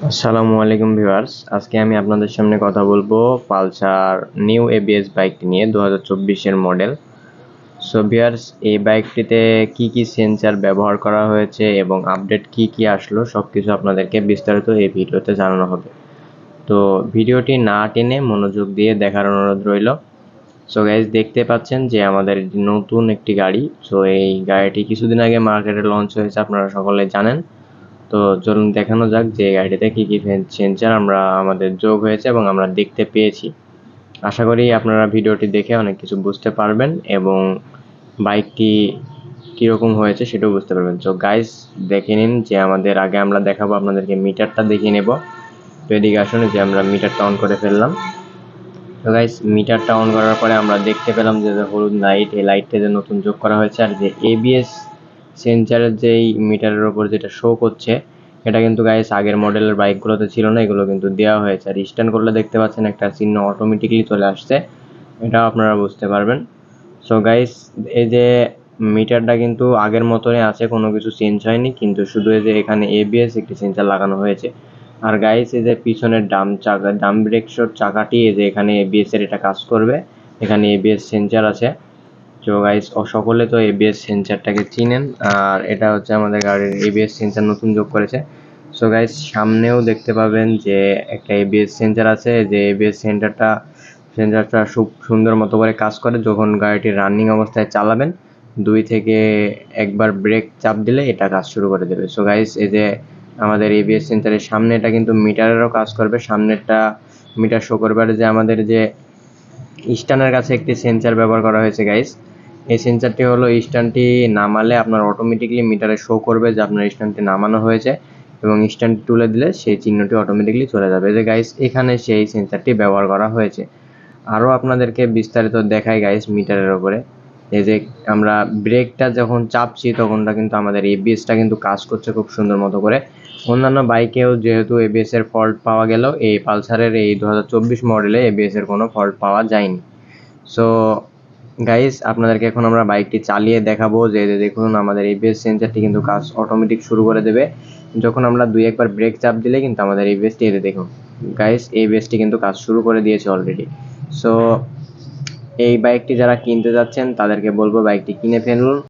আসসালামু আলাইকুম ভিউয়ার্স। আজকে আমি আপনাদের সামনে কথা বলব পালসার নিউ এবিএস বাইকটি নিয়ে দু হাজার মডেল। সো ভিউয়ার্স, এই বাইকটিতে কি কি সেন্সার ব্যবহার করা হয়েছে এবং আপডেট কি কি আসলো সব কিছু আপনাদেরকে বিস্তারিত এই ভিডিওতে জানানো হবে। তো ভিডিওটি না টেনে মনোযোগ দিয়ে দেখার অনুরোধ রইল। সো গাইজ দেখতে পাচ্ছেন যে আমাদের নতুন একটি গাড়ি। সো এই গাড়িটি কিছুদিন আগে মার্কেটে লঞ্চ হয়েছে, আপনারা সকলে জানেন। তো চলুন দেখানো যাক যে গাড়িতে কী কী সেন্সার আমরা আমাদের যোগ হয়েছে এবং আমরা দেখতে পেয়েছি। আশা করি আপনারা ভিডিওটি দেখে অনেক কিছু বুঝতে পারবেন এবং বাইকটি কীরকম হয়েছে সেটাও বুঝতে পারবেন। তো গাইস দেখে নিন যে আমাদের আগে আমরা দেখাবো, আপনাদেরকে মিটারটা দেখিয়ে নেব। তো এদিকে আসুন যে আমরা মিটারটা অন করে ফেললাম। তো গাইস মিটারটা অন করার পরে আমরা দেখতে পেলাম যে হলুদ লাইট এই লাইটটা যে নতুন যোগ করা হয়েছে আর যে এবিএস সেন্সারের যেই মিটারের ওপর যেটা শো করছে এটা কিন্তু গাইস আগের মডেলের বাইকগুলোতে ছিল না, এগুলো কিন্তু দেওয়া হয়েছে। আর স্ট্যান্ড করলে দেখতে পাচ্ছেন একটা চিহ্ন অটোমেটিকলি চলে আসছে। এটাও আপনারা বুঝতে পারবেন। সো গাইস এই যে মিটারটা কিন্তু আগের মতনই আছে, কোনো কিছু চেঞ্জ হয়নি, কিন্তু শুধু এই যে এখানে এবিএস একটি সেন্সার লাগানো হয়েছে। আর গাইস এই যে পিছনের ডাম চাকা ডাম ব্রেক শোর চাকাটি, এই যে এখানে এবিএস এর এটা কাজ করবে। এখানে এবিএস সেন্সার আছে। তো গাইস সকলে তো এবিএস সেন্সারটাকে চিনেন, আর এটা হচ্ছে আমাদের গাড়ির এবিএস সেন্সার নতুন যোগ করেছে। সো গাইস সামনেও দেখতে পাবেন যে একটা এবিএস সেন্সার আছে, যে এবিএস সেন্টারটা সেন্সারটা খুব সুন্দর মতো করে কাজ করে যখন গাড়িটি রানিং অবস্থায় চালাবেন, দুই থেকে একবার ব্রেক চাপ দিলে এটা কাজ শুরু করে দেবে। সো গাইস এই যে আমাদের এবিএস সেন্সারের সামনে এটা কিন্তু মিটারেরও কাজ করবে, সামনেরটা মিটার শো করবে। আর যে আমাদের যে স্টানের কাছে একটি সেন্সার ব্যবহার করা হয়েছে গাইস এই সেন্সারটি হলো স্ট্যান্ডটি নামালে আপনার অটোমেটিকলি মিটারে শো করবে যে আপনার স্ট্যান্ডটি নামানো হয়েছে এবং স্ট্যান্ডটি তুলে দিলে সেই চিহ্নটি অটোমেটিকলি চলে যাবে। যে গাইস এখানে সেই সেন্সারটি ব্যবহার করা হয়েছে। আরও আপনাদেরকে বিস্তারিত দেখাই গাইস মিটারের ওপরে। এই যে আমরা ব্রেকটা যখন চাপছি, তখনটা কিন্তু আমাদের এবিএসটা কিন্তু কাজ করছে খুব সুন্দর মতো করে। অন্যান্য বাইকেও যেহেতু এবিএস এর ফল্ট পাওয়া গেল, এই পালসারের এই দু হাজার চব্বিশ মডেলে এবিএস এর কোনো ফল্ট পাওয়া যায়নি। সো গাইস আপনাদেরকে এখন আমরা বাইকটি চালিয়ে দেখাবো যে দেখুন আমাদের এবিএস সেন্সারটি কিন্তু কাজ অটোমেটিক শুরু করে দেবে। যখন আমরা দুই একবার ব্রেক চাপ দিলে কিন্তু আমাদের এবিএসটি এতে দেখুন। গাইস এবিএসটি কিন্তু কাজ শুরু করে দিয়েছে অলরেডি সো এই বাইকটি যারা কিনতে যাচ্ছেন, তাদেরকে বলব বাইকটি কিনে ফেলুন।